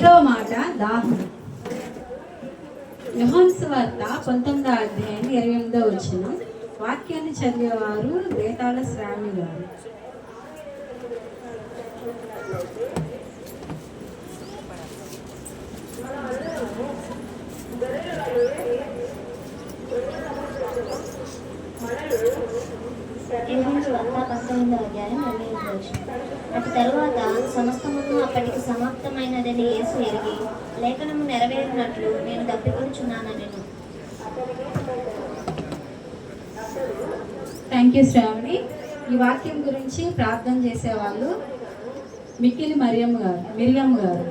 ఐదవ మాట దాహం. యోహాన్స్ వార్త పంతొమ్మిదో అధ్యాయం ఇరవై ఎనిమిదో వచ్చిన వాక్యాన్ని చదివేవారు బేతాళ స్వామి గారు. యోహాను వార్త పంతొమ్మిదో అధ్యాయం ఇరవై ఎనిమిదో అటు తరువాత సమస్తమును అప్పటికి సమాప్తమైనదని యేసు ఎరిగి లేఖనము నెరవేరినట్లు నేను తప్పికొంచున్నానని థ్యాంక్ యూ శ్రావణి. ఈ వాక్యం గురించి ప్రార్థన చేసేవాళ్ళు మిక్కిలి మరియమ్మ గారు మిరియమ్మ గారు.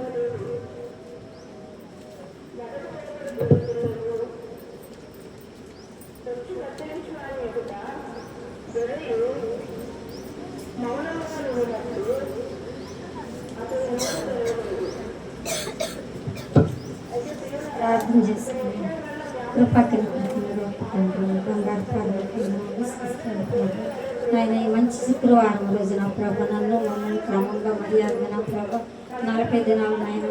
ప్రార్థన చేసుకుని కృపకరి బంగారు ఈ మంచి శుక్రవారం రోజున ప్రభ నన్ను మమ్మల్ని క్రమంగా మర్యాదగా ప్రభ నలభై దినాలు నాయన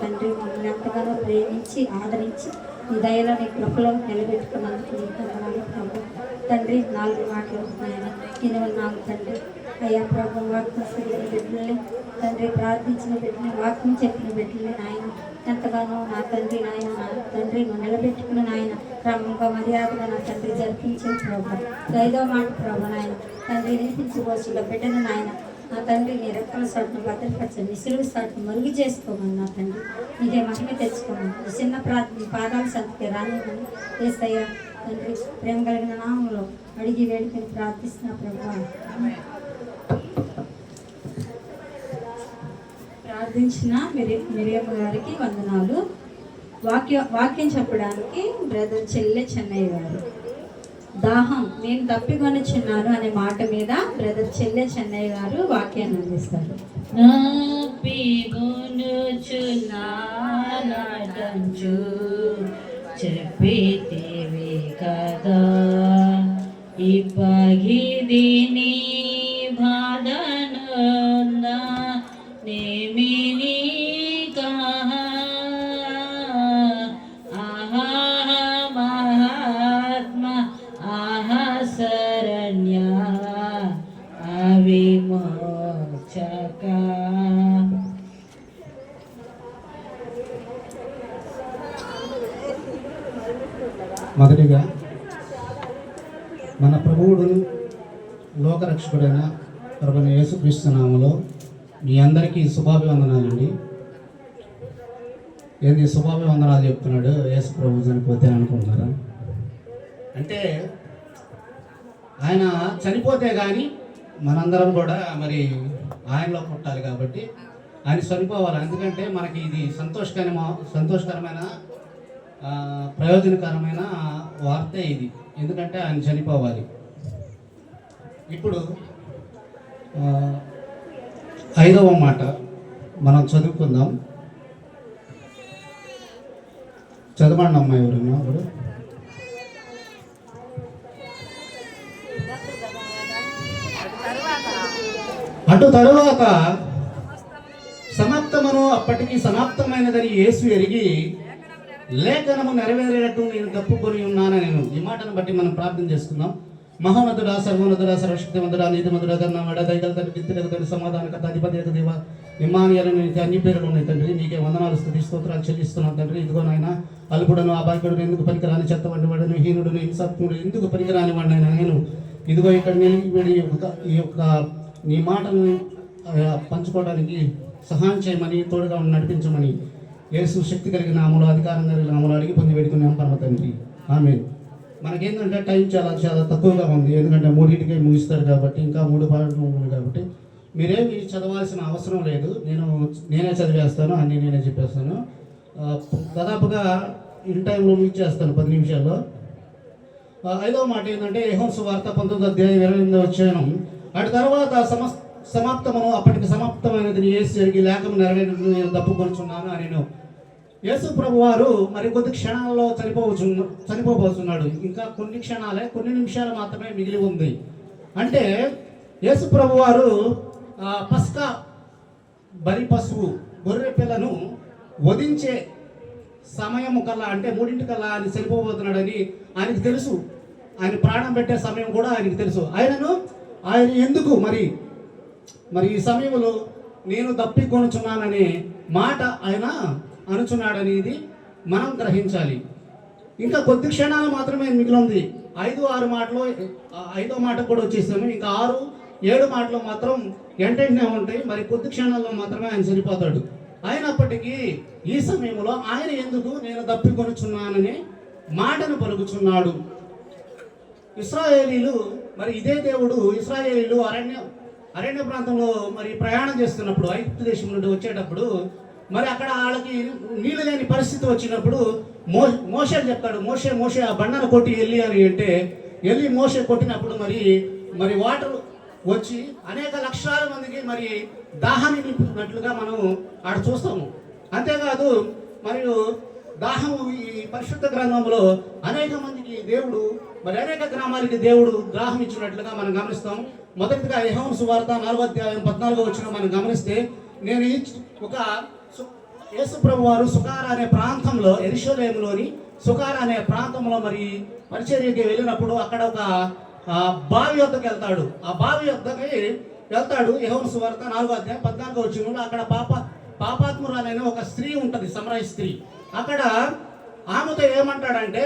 తండ్రి మమ్మల్ని ఎంతగానో ప్రేమించి ఆదరించి నీ దయలో నీ కృపలో నిలబెట్టుకున్నందుకు నీ వందనాలు ప్రభు. తండ్రి నాలుగు మాటలు నాయన ఇరవై నాలుగు తండ్రి. అయ్యా ప్రభు వాక్యం చదివిన బిడ్డల్ని తండ్రి ప్రార్థించిన బిడ్డని వాక్యం చెప్పిన బిడ్డల్ని నాయన ఎంతగానో నా తండ్రి నాయన నా తండ్రి నువ్వు నిలబెట్టుకున్న నాయన క్రమంగా మర్యాదగా నా తండ్రి జరిపించే ప్రభు. ఐదో మాట ప్రభు నాయన తండ్రి నిలిపించుకోవచ్చు బిడ్డను నాయన నా తండ్రి నీ రెక్కల సాటును భద్రపరచండి నీ సిలువు సాటును మరుగు చేసుకోమని నా తండ్రి నీకే మహిమ తెచ్చుకోమని చిన్న ప్రార్థన పాదాలు పాదాల సంతకి రానివ్వని ఏసయ్య తండ్రి ప్రేమ కలిగిన నామంలో అడిగి వేడుకని ప్రార్థిస్తున్నా ప్రభు. ప్రార్థించిన మిరి మిరియమ్మ గారికి వందనాలు. వాక్య వాక్యం చెప్పడానికి బ్రదర్ చెల్లె చెన్నయ్య గారు. దాహం నేను తప్పికొనిచున్నాను అనే మాట మీద బ్రదర్ చెల్లె చెన్నయ్య గారు వాక్యాన్ని అందిస్తారు. నాపిగొనుచున్నానంచు చెప్పితివి కదా. ఇప్పగిది లోకరక్షకుడైన ప్రభుని యేసుక్రీస్తు నామములో మీ అందరికీ శుభాభివందనాలండి. ఏంది శుభాభివందనాలు చెప్తున్నాడు యేసు ప్రభు చనిపోతే అనుకుంటున్నారా? అంటే ఆయన చనిపోతే కానీ మనందరం కూడా మరి ఆయనలో పుట్టాలి కాబట్టి ఆయన చనిపోవాలి. ఎందుకంటే మనకి ఇది సంతోషకరమ సంతోషకరమైన ప్రయోజనకరమైన వార్త ఇది. ఎందుకంటే ఆయన చనిపోవాలి. ఇప్పుడు ఐదవ మాట మనం చదువుకుందాం. చదవండి అమ్మాయి ఎవరన్నా ఇప్పుడు అటు తరువాత సమాప్తమును అప్పటికి సమాప్తమైనదని యేసు ఎరిగి లేఖనము నెరవేరేటట్టు నేను తప్పుకొని ఉన్నానని నేను ఈ మాటను బట్టి మనం ప్రార్థన చేసుకుందాం. మహోన్నతుడా సర్వోన్నతుడా సర్వశక్తివంతుడా నీతిమంతుడా కన్నావాడ దైగల తండ్రి విత్తులకు తండ్రి సమాధానకర్త అధిపతి యొక్క దేవ ఇమానియలు అన్ని పేర్లు ఉన్నాయి తండ్రి. నీకే వందనాలు స్థుతి స్తోత్రాలు చెల్లిస్తున్నాను తండ్రి. ఇదిగో నాయన అల్పుడను అబాయకుడును ఎందుకు పనికిరాని చెత్త వంటి వాడను హీనుడును హింసాత్ముడు ఎందుకు పనికిరాని వాడినైనా నేను? ఇదిగో ఇక్కడ నేను ఈ యొక్క ఈ యొక్క నీ మాటను పంచుకోవడానికి సహాయం చేయమని తోడుగా నడిపించమని యేసు శక్తి కలిగిన అమలు అధికారం కలిగిన అమలు అడిగి పొంది పెడుతున్నాం పర్వతండి ఆమె మనకేంటంటే టైం చాలా చాలా తక్కువగా ఉంది. ఎందుకంటే మూడింటికే ముగిస్తారు కాబట్టి ఇంకా మూడు పాటలు ఉంది కాబట్టి. మీరేమి చదవాల్సిన అవసరం లేదు. నేను నేనే చదివేస్తాను అన్నీ నేనే చెప్పేస్తాను. దాదాపుగా ఇన్ టైంలో ఇచ్చేస్తాను పది నిమిషాల్లో. ఐదవ మాట ఏంటంటే యహోంసు వార్త పంతొమ్మిది అధ్యాయం ఇరవై ఎనిమిది వచ్చాను అటు తర్వాత సమ సమాప్తమును అప్పటికి సమాప్తమైనది యేసు జరిగి లేఖను నెరవేరు నేను తప్పుకొనుచున్నాను అని నేను యేసు ప్రభు వారు మరి కొద్ది క్షణాల్లో చనిపోవచ్చు చనిపోబోతున్నాడు. ఇంకా కొన్ని క్షణాలే కొన్ని నిమిషాలు మాత్రమే మిగిలి ఉంది. అంటే యేసు ప్రభు వారు పస్కా బలి పశువు గొర్రె పిల్లను వధించే సమయం కల్లా అంటే మూడింటి కల్లా ఆయన చనిపోబోతున్నాడని ఆయనకు తెలుసు. ఆయన ప్రాణం పెట్టే సమయం కూడా ఆయనకు తెలుసు. ఆయనను ఆయన ఎందుకు మరి మరి ఈ సమయంలో నేను దప్పికొనుచున్నాననే మాట ఆయన అనుచున్నాడనేది మనం గ్రహించాలి. ఇంకా కొద్ది క్షణాలు మాత్రమే మిగిలింది. ఐదు ఆరు మాటలు ఐదో మాట కూడా వచ్చేసాము. ఇంకా ఆరు ఏడు మాటలు మాత్రం వెంటనే ఉంటాయి. మరి కొద్ది క్షణాల్లో మాత్రమే ఆయన చనిపోతాడు అయినప్పటికీ ఈ సమయంలో ఆయన ఎందుకు నేను తప్పికొనుచున్నానని మాటను పలుకుచున్నాడు. ఇస్రాయేలీలు మరి ఇదే దేవుడు ఇస్రాయేలీలు అరణ్య అరణ్య ప్రాంతంలో మరి ప్రయాణం చేస్తున్నప్పుడు ఐగుప్తు దేశం నుండి వచ్చేటప్పుడు మరి అక్కడ వాళ్ళకి నీళ్ళు లేని పరిస్థితి వచ్చినప్పుడు మో మోషే చెప్తాడు మోషే మోషే ఆ బండను కొట్టి వెళ్ళి అని అంటే వెళ్ళి మోసే కొట్టినప్పుడు మరి మరి వాటర్ వచ్చి అనేక లక్షల మందికి మరి దాహాన్ని నింపుతున్నట్లుగా మనం ఆడ చూస్తాము. అంతేకాదు మరియు దాహము ఈ పరిశుద్ధ గ్రంథంలో అనేక మందికి దేవుడు మరి అనేక గ్రామాలకి దేవుడు దాహం ఇచ్చినట్లుగా మనం గమనిస్తాం. మొదటిగా యెహోను సువార్త నాలుగో అధ్యాయం పద్నాలుగో వచ్చిన మనం గమనిస్తే నేను ఒక యేసుప్రభు వారు సుకార అనే ప్రాంతంలో ఎరిశోలేములోని సుకార అనే ప్రాంతంలో మరి పరిచర్యకి వెళ్ళినప్పుడు అక్కడ ఒక బావి వద్దకు వెళ్తాడు. ఆ బావి వద్దకి వెళ్తాడు. యహోన్ సువార్త నాలుగో అధ్యాయం పద్నాలుగో వచ్చిన అక్కడ పాప పాపాత్మురాలైన ఒక స్త్రీ ఉంటుంది సమరయ స్త్రీ. అక్కడ ఆమెతో ఏమంటాడంటే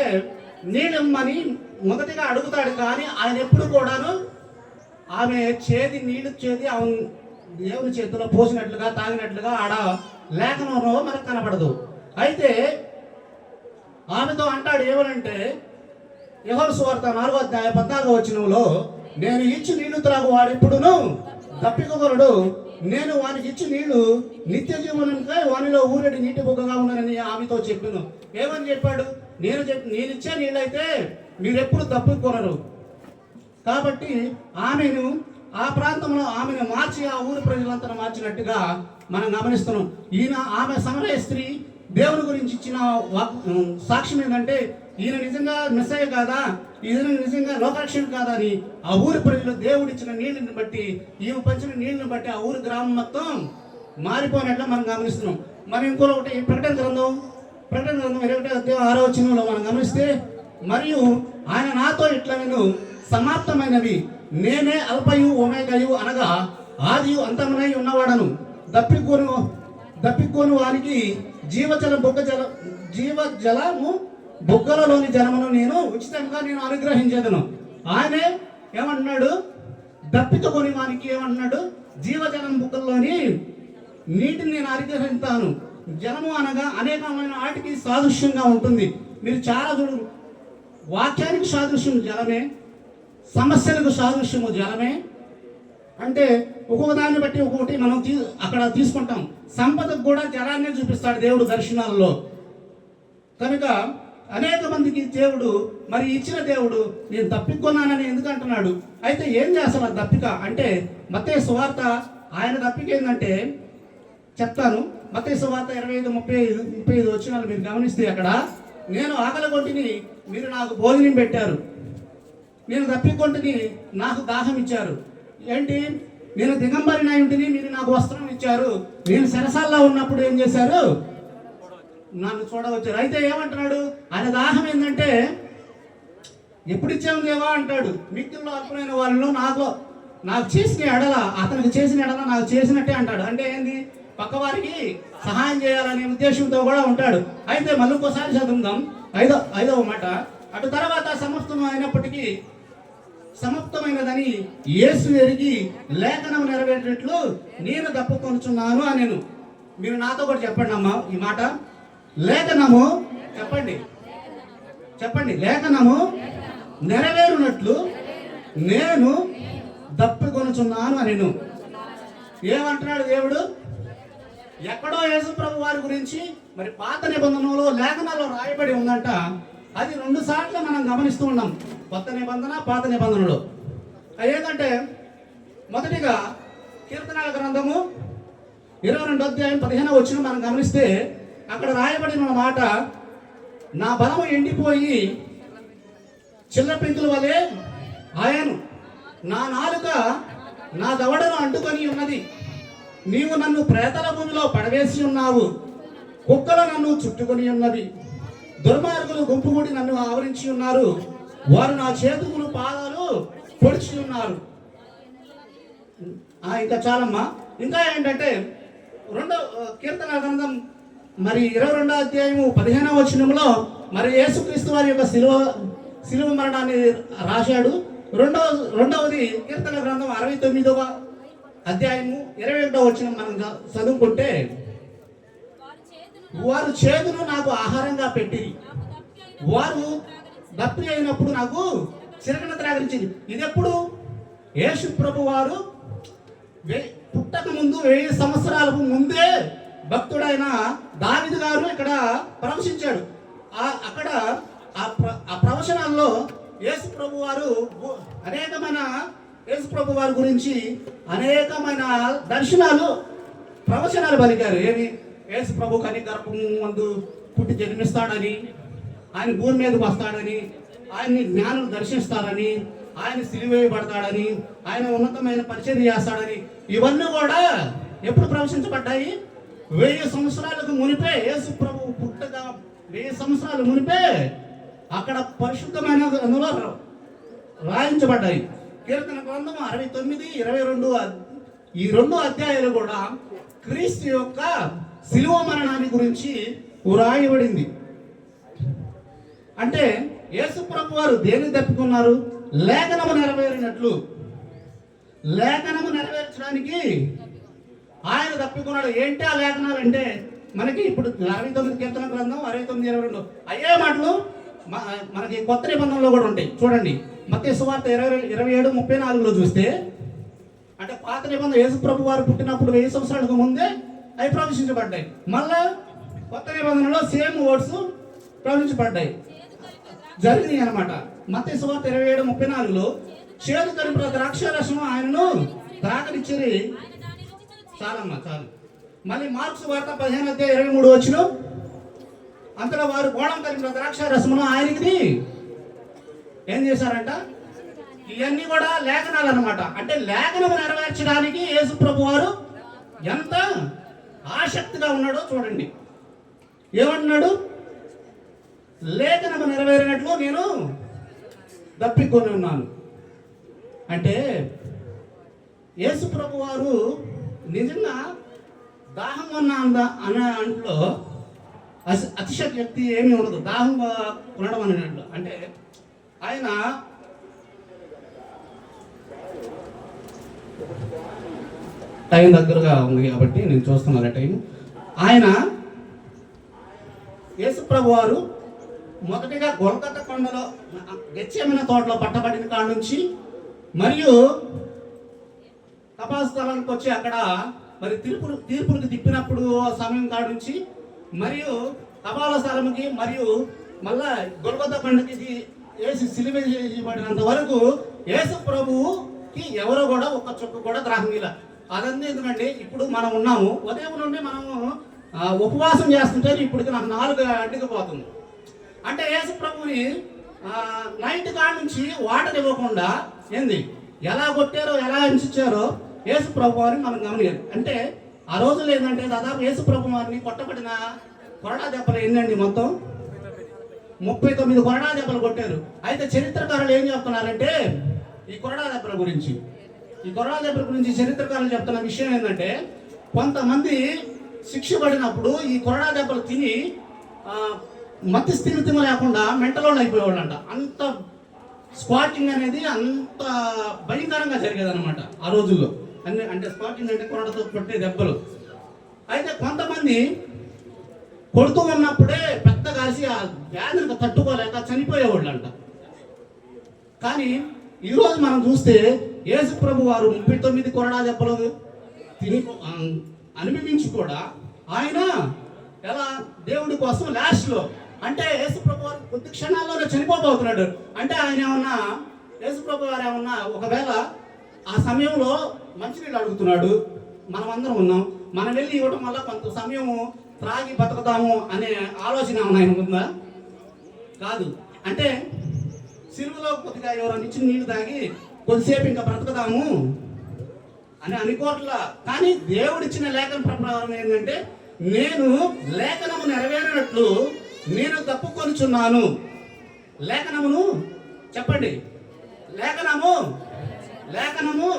నీళ్ళమ్మని మొదటిగా అడుగుతాడు కానీ ఆయన ఎప్పుడు కూడాను ఆమె చేతి నీళ్ళు చేతి ఆమె దేవుని చేతిలో పోసినట్లుగా తాగినట్లుగా ఆడ లేఖనంలో మనకు కనపడదు. అయితే ఆమెతో అంటాడు ఏమనంటే ఎవరు సువార్త నాలుగో అధ్యాయ పద్నాలుగో వచనంలో నేను ఇచ్చి నీళ్ళు త్రాగు వాడెప్పుడును తప్పికొగలడు నేను వానికి ఇచ్చి నీళ్ళు నిత్య జీవనంకై వానిలో ఊరడి నీటి బుగ్గగా ఉన్నానని ఆమెతో చెప్పాను. ఏమని చెప్పాడు? నేను చెప్ నేను ఇచ్చే నీళ్ళైతే మీరెప్పుడు తప్పుకొనరు కాబట్టి ఆమెను ఆ ప్రాంతంలో ఆమెను మార్చి ఆ ఊరి ప్రజలంతా మార్చినట్టుగా మనం గమనిస్తున్నాం. ఈయన ఆమె సమరయ స్త్రీ దేవుని గురించి ఇచ్చిన వాక్ సాక్ష్యం ఏంటంటే ఈయన నిజంగా మిస్సయ్య కాదా? ఈయన నిజంగా లోకాక్షణ కాదా అని ఆ ఊరి ప్రజలు దేవుడిచ్చిన నీళ్ళని బట్టి ఈమె పంచిన నీళ్ళని బట్టి ఆ ఊరి గ్రామం మొత్తం మారిపోయినట్లు మనం గమనిస్తున్నాం. మరి ఇంకోటి ప్రకటన గ్రంథం ప్రకటన గ్రంథం ఇరవై ఒకటో ఆరో మనం గమనిస్తే మరియు ఆయన నాతో ఇట్లా నేను సమాప్తమైనవి నేనే అల్పయు ఒమేగయు అనగా ఆదియు అంతమునై ఉన్నవాడను. దప్పికొను దప్పికొని వారికి జీవజల బొగ్గజల జీవజలము జీవ జలము బొగ్గలలోని జలమును నేను ఉచితంగా నేను అనుగ్రహించేదను. ఆయనే ఏమంటున్నాడు దప్పికొని వానికి ఏమంటున్నాడు జీవజలం బుగ్గల్లోని నీటిని నేను అనుగ్రహిస్తాను జలము అనగా అనేకమైన వాటికి సాదృశ్యంగా ఉంటుంది. మీరు చాలా చూడు వాక్యానికి సాదృశ్యం జలమే సమస్యలకు సాదృశ్యము జలమే అంటే ఒక్కొక్క దాన్ని బట్టి ఒక్కొక్కటి మనం తీ అక్కడ తీసుకుంటాం. సంపదకు కూడా జలాన్నే చూపిస్తాడు దేవుడు దర్శనాల్లో. కనుక అనేక మందికి దేవుడు మరి ఇచ్చిన దేవుడు నేను తప్పికొన్నానని ఎందుకు అంటున్నాడు? అయితే ఏం చేస్తాను ఆ తప్పిక అంటే మతే సువార్త ఆయన తప్పిక ఏంటంటే చెప్తాను. మతే సువార్త ఇరవై ఐదు ముప్పై ఐదు ముప్పై ఐదు వచ్చినాలు మీరు గమనిస్తే అక్కడ నేను ఆకలిగొంటిని మీరు నాకు భోజనం పెట్టారు. నేను తప్పికొంటిని నాకు దాహం ఇచ్చారు. ఏంటి? నేను దిగంబరిన ఇంటిని మీరు నాకు వస్త్రం ఇచ్చారు. నేను సరసాల్లో ఉన్నప్పుడు ఏం చేశారు? నన్ను చూడవచ్చారు. అయితే ఏమంటున్నాడు? ఆయన దాహం ఏంటంటే ఎప్పుడు ఇచ్చాము దేవా అంటాడు. మిక్కిల్లో అల్పమైన వాళ్ళు నాకు నాకు చేసిన ఎడల అతనికి చేసిన ఎడల నాకు చేసినట్టే అంటాడు. అంటే ఏంది? పక్కవారికి సహాయం చేయాలనే ఉద్దేశంతో కూడా ఉంటాడు. అయితే మళ్ళీ ఇంకోసారి చదువుదాం ఐదో ఐదవ మాట. అటు తర్వాత సమస్తం అయినప్పటికీ సమాప్తమైనదని యేసు ఎరిగి లేఖనం నెరవేరేటట్లు నేను తప్పుకొనుచున్నాను అని నేను మీరు నాతో కూడా చెప్పండి అమ్మా ఈ మాట. లేఖనము చెప్పండి. చెప్పండి. లేఖనము నెరవేరునట్లు నేను దప్పికొనుచున్నాను అని నేను ఏమంటున్నాడు దేవుడు? ఎక్కడో యేసుప్రభు వారి గురించి మరి పాత నిబంధనలో లేఖనాల్లో రాయబడి ఉందంట. అది రెండు సార్లు మనం గమనిస్తూ ఉన్నాం. కొత్త నిబంధన పాత నిబంధనలు. ఏంటంటే మొదటిగా కీర్తనాల గ్రంథము ఇరవై రెండు అధ్యాయం పదిహేను వచ్చిన మనం గమనిస్తే అక్కడ రాయబడిన మాట నా బలము ఎండిపోయి చిల్ల పెంకుల వలె ఆయను. నా నాలుక నా దవడను అంటుకొని ఉన్నది. నీవు నన్ను ప్రేతల భూమిలో పడవేసి ఉన్నావు. కుక్కలు నన్ను చుట్టుకొని ఉన్నవి. దుర్మార్గులు గుంపుగూడి నన్ను ఆవరించి ఉన్నారు. వారు నా చేతులు పాదాలు పొడిచి ఉన్నారు. ఆ, ఇంకా చాలమ్మా. ఇంకా ఏంటంటే రెండో కీర్తన గ్రంథం మరి ఇరవై రెండో అధ్యాయము పదిహేనవ వచనంలో మరి యేసుక్రీస్తు వారి యొక్క శిలువ శిలువ మరణాన్ని రాశాడు. రెండవ రెండవది కీర్తన గ్రంథం అరవై తొమ్మిదవ అధ్యాయము ఇరవై ఒకటో వచనం మనం చదువుకుంటే వారు చేతులు నాకు ఆహారంగా పెట్టి వారు దప్పి అయినప్పుడు నాకు చిరకన త్రాగించింది. ఇది ఎప్పుడు యేసు ప్రభు వారు పుట్టక ముందు వెయ్యి సంవత్సరాలకు ముందే భక్తుడైన దావిది గారు ఇక్కడ ప్రవశించాడు. ఆ అక్కడ ఆ ప్ర ఆ ప్రవచనాల్లో యేసు ప్రభు వారు అనేకమైన యేసు ప్రభు వారి గురించి అనేకమైన దర్శనాలు ప్రవచనాలు పలికారు. ఏమి? యేసు ప్రభు కని గర్భం మందు పుట్టి జన్మిస్తాడని ఆయన భూమి మీదకి వస్తాడని ఆయన్ని జ్ఞానం దర్శిస్తాడని ఆయన సిలివేయబడతాడని ఆయన ఉన్నతమైన పరిచయం చేస్తాడని ఇవన్నీ కూడా ఎప్పుడు ప్రవేశించబడ్డాయి? వెయ్యి సంవత్సరాలకు మునిపే యేసు ప్రభు పుట్టగా వెయ్యి సంవత్సరాలు మునిపే అక్కడ పరిశుద్ధమైన అందులో రాయించబడ్డాయి. కీర్తన గ్రంథం అరవై తొమ్మిది ఇరవై రెండు ఈ రెండు అధ్యాయాలు కూడా క్రీస్తు యొక్క శిలువ మరణాన్ని గురించి వ్రాయబడింది. అంటే యేసు ప్రభు వారు దేన్ని తప్పుకున్నారు? లేఖనము నెరవేరినట్లు. లేఖనము నెరవేర్చడానికి ఆయన తప్పుకున్నాడు. ఏంటి ఆ లేఖనాలు అంటే? మనకి ఇప్పుడు అరవై తొమ్మిది కీర్తన గ్రంథం అరవై తొమ్మిది ఇరవై రెండు. అయ్యే మాటలు మనకి కొత్త నిబంధనలో కూడా ఉంటాయి. చూడండి. మత్తే సువార్త ఇరవై ఇరవై ఏడు ముప్పై నాలుగులో చూస్తే అంటే పాత నిబంధన యేసు ప్రభు వారు పుట్టినప్పుడు వెయ్యి సంవత్సరాలకు ముందే అవి ప్రవేశించబడ్డాయి. మళ్ళా కొత్త నిబంధనలో సేమ్ వర్డ్స్ ప్రవేశించబడ్డాయి. జరిగినాయి అనమాట మత్య సువార్త ఇరవై ఏడు ముప్పై నాలుగులో చేదు కలిపిన ద్రాక్షారసం ఆయనను తాకనిచ్చిరి చాలమ్మా చాలు. మళ్ళీ మార్క్స్ వార్త పదిహేను అధ్యాయ ఇరవై మూడు వచ్చిన అంతలో వారు గోళం కలిపిన ద్రాక్ష రసమును ఆయనకి ఏం చేశారంట? ఇవన్నీ కూడా లేఖనాలు అన్నమాట అంటే లేఖనము నెరవేర్చడానికి యేసు ప్రభు వారు ఎంత ఆసక్తిగా ఉన్నాడో చూడండి. ఏమంటున్నాడు? లేఖనము నెరవేరినట్లు నేను దప్పికొని ఉన్నాను. అంటే యేసు ప్రభు వారు నిజంగా దాహం ఉన్న అంద అనే అంట్లో అతి- అతిశక్తి ఏమీ ఉండదు. దాహంగా ఉండడం అనేట్లు అంటే ఆయన టైం దగ్గరగా ఉంది కాబట్టి నేను చూస్తున్నాను టైం ఆయన యేసుప్రభు వారు మొదటిగా గొలకత్త కొండలో గెచ్చేమైన తోటలో పట్టబడిన కాడ నుంచి మరియు తపాస్థలానికి వచ్చి అక్కడ మరి తీర్పులు తీర్పులకు తిప్పినప్పుడు ఆ సమయం కాడ నుంచి మరియు తపాల స్థలంకి మరియు మళ్ళా గొలగొత్త పండుగకి వేసి సిలివ చేయబడినంత వరకు యేసు ప్రభువుకి ఎవరో కూడా ఒక్క చుక్క కూడా ద్రాహంగిల అదంతా ఎందుకంటే ఇప్పుడు మనం ఉన్నాము ఉదయం నుండి మనము ఉపవాసం చేస్తుంటే ఇప్పటికి నాకు నాలుగు అడ్డుకుపోతుంది అంటే యేసు ప్రభుని నైట్ కాడ నుంచి వాటర్ ఇవ్వకుండా ఏంది? ఎలా కొట్టారో ఎలా హింసించారో యేసు ప్రభు అని మనం గమనియాలి. అంటే ఆ రోజులు ఏంటంటే దాదాపు యేసు ప్రభు వారిని కొట్టబడిన కొరడా దెబ్బలు ఏంటండి మొత్తం? ముప్పై తొమ్మిది కొరడా దెబ్బలు కొట్టారు. అయితే చరిత్రకారులు ఏం చెప్తున్నారంటే ఈ కొరడా దెబ్బల గురించి ఈ కొరడా దెబ్బల గురించి చరిత్రకారులు చెప్తున్న విషయం ఏంటంటే కొంతమంది శిక్ష పడినప్పుడు ఈ కొరడా దెబ్బలు తిని మతి స్థిమితం లేకుండా మెంటలో అయిపోయేవాళ్ళంట అంత స్క్వాటింగ్ అనేది అంత భయంకరంగా జరిగేదన్నమాట ఆ రోజుల్లో. అన్ని అంటే స్క్వాటింగ్ అంటే కొరడతో కొట్టే దెబ్బలు. అయితే కొంతమంది కొడుతూ ఉన్నప్పుడే పెద్ద కాసి ఆ వ్యాధిని తట్టుకోలేక చనిపోయేవాళ్ళంట. కానీ ఈరోజు మనం చూస్తే యేసు ప్రభు వారు ముప్పై తొమ్మిది కొరడా దెబ్బలు తిని అనుభవించి కూడా ఆయన ఎలా దేవుడి కోసం లాస్ట్లో అంటే యేసు ప్రభు వారు కొద్ది క్షణాల్లోనే చనిపోబోతున్నాడు అంటే ఆయన ఏమన్నా యేసు ప్రభు వారు ఏమన్నా ఒకవేళ ఆ సమయంలో మంచినీళ్ళు అడుగుతున్నాడు మనమందరం ఉన్నాం మనం వెళ్ళి ఇవ్వడం వల్ల కొంత సమయము త్రాగి బతుకుతాము అనే ఆలోచన ఏమన్నా ఉందా? కాదు. అంటే సిలువలో కొద్దిగా ఎవరైనా ఇచ్చిన నీళ్ళు తాగి కొద్దిసేపు ఇంకా బ్రతుకుతాము అని అనుకోవట్లా. కానీ దేవుడిచ్చిన లేఖన ప్రకారం ఏంటంటే నేను లేఖనము నెరవేరినట్లు నేను తప్పుకొనుచున్నాను లేఖనమును చెప్పండి. లేఖనము లేఖనము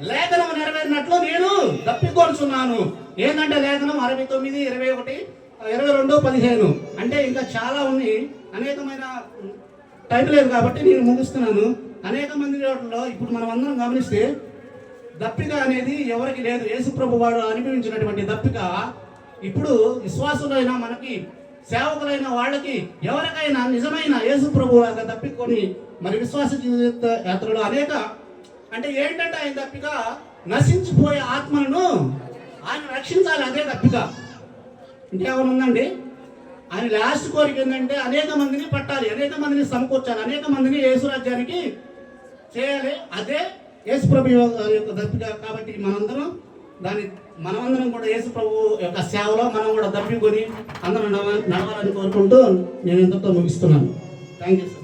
లేఖనము నెరవేరినట్లు నేను తప్పికొనుచున్నాను ఏంటంటే లేఖనం అరవై తొమ్మిది ఇరవై ఒకటి ఇరవై రెండు పదిహేను. అంటే ఇంకా చాలా ఉన్నాయి. అనేకమైన టైం లేదు కాబట్టి నేను ముగిస్తున్నాను. అనేక మంది వాటిలో ఇప్పుడు మనం అందరం గమనిస్తే దప్పిక అనేది ఎవరికి లేదు. యేసుప్రభు వాడు అనుభవించినటువంటి దప్పిక. ఇప్పుడు విశ్వాసులైన మనకి సేవకులైన వాళ్ళకి ఎవరికైనా నిజమైన యేసుప్రభు యొక్క తప్పికొని మరి విశ్వాస జీవిత యాత్రలో అనేక అంటే ఏంటంటే ఆయన తప్పిక నశించిపోయే ఆత్మలను ఆయన రక్షించాలి అదే దప్పిక ఇంకేమైనా ఉందండి? ఆయన లాస్ట్ కోరిక ఏంటంటే అనేక మందిని పట్టాలి అనేక మందిని సమకూర్చాలి అనేక మందిని యేసు రాజ్యానికి చేయాలి. అదే యేసు ప్రభు యొక్క తప్పిక కాబట్టి మనందరం దాని మనమందరం కూడా యేసు ప్రభు యొక్క సేవలో మనం కూడా దప్పికొని అందరం నడవాలని కోరుకుంటూ నేను ఇంతతో ముగిస్తున్నాను. Thank you sir.